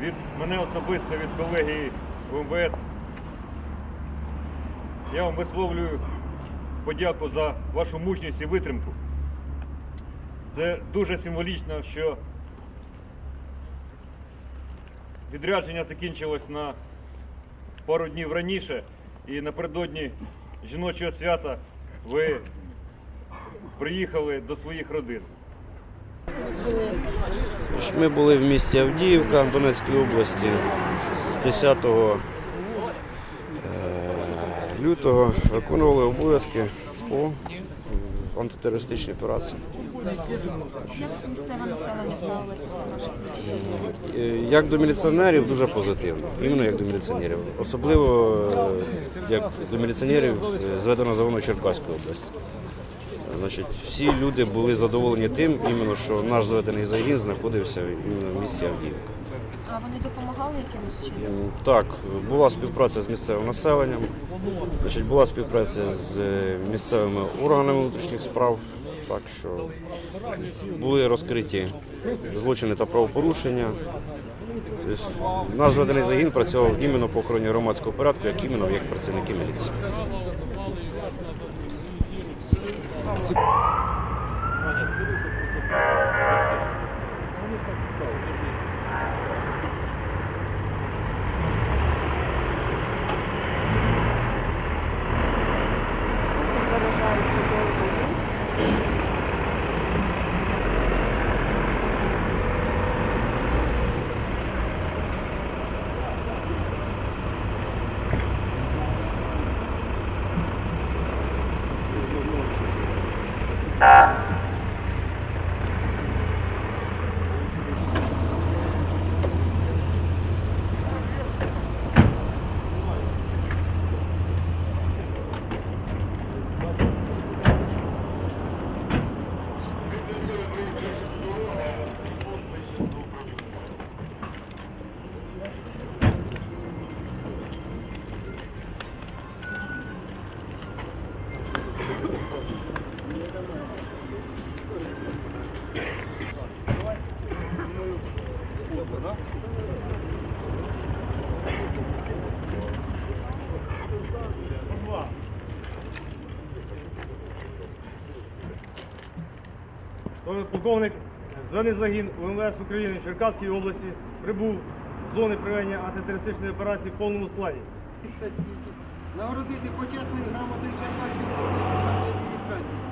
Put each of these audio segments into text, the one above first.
від мене особисто, від колеги УМВС. Я вам висловлюю подяку за вашу мужність і витримку. Це дуже символічно, що відрядження закінчилось на пару днів раніше, і напередодні жіночого свята ви приїхали до своїх родин. Ми були в місті Авдіївка Донецької області з 10 е, лютого виконували обов'язки по антитерористичній операції. Як місцеве населення ставилося до наших Е, Як до міліціонерів дуже позитивно, іменно як до міліціонерів. Особливо е, як до міліціонерів зведено загону Черкаської області. Значить, всі люди були задоволені тим, іменно, що наш зведений загін знаходився в місті Авдіївка. А вони допомагали якимось чином? Так, була співпраця з місцевим населенням, значить, була співпраця з е, місцевими органами внутрішніх справ, так що були розкриті злочини та правопорушення. Наш зведений загін працював іменно по охороні громадського порядку, як іменно як працівники міліції. Вони ж так стали. Полковник званий загін УМВС України в Черкаській області прибув з зони проведення антитерористичної операції в повному складі. нагородити почесною грамотою Черкаської обласної адміністрації.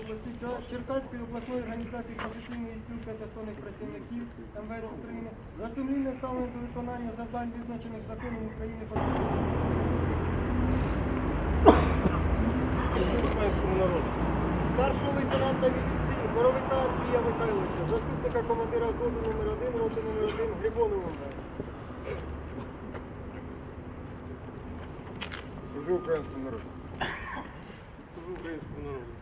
Області Черкаської обласної організації професійної спілки атестованих працівників МВС України за сумлінне ставлення до виконання завдань, визначених законом України про Українському народу. старшого лейтенанта міліції Боровика Андрія Михайловича, заступника командира взводу номер 1 роти номер 1 Грибонова МВС. Служу українському народу. Служу українському народу.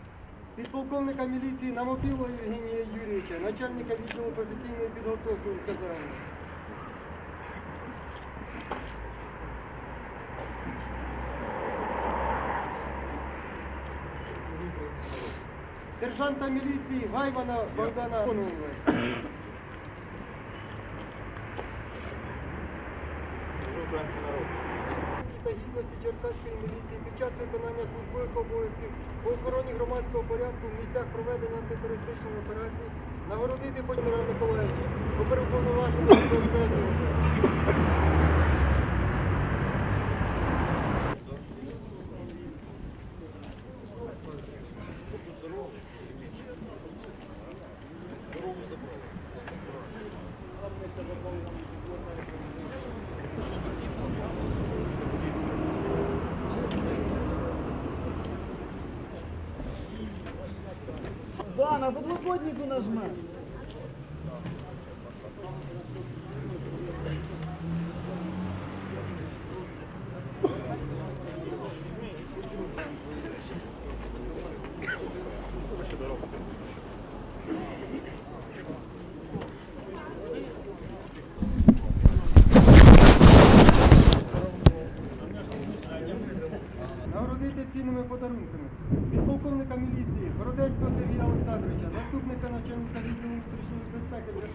Підполковника міліції Намофілова Євгенія Юрійовича, начальника відділу професійної підготовки УКЗР. Сержанта міліції Гайвана Богдана Конове. Служу українському народу. Та гідності Черкаської міліції під час виконання службових обов'язків по охороні громадського порядку в місцях проведення антитерористичної операції нагородити Подмира Миколаївича, оперуповноваженого до МВС. по на подлокотнику Нагородити цінними подарунками підполковника міліції Городецького Сергія Олександровича, заступника начальника відділу внутрішньої безпеки.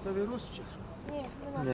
Місцевий вірус чи що? Ні, не наш.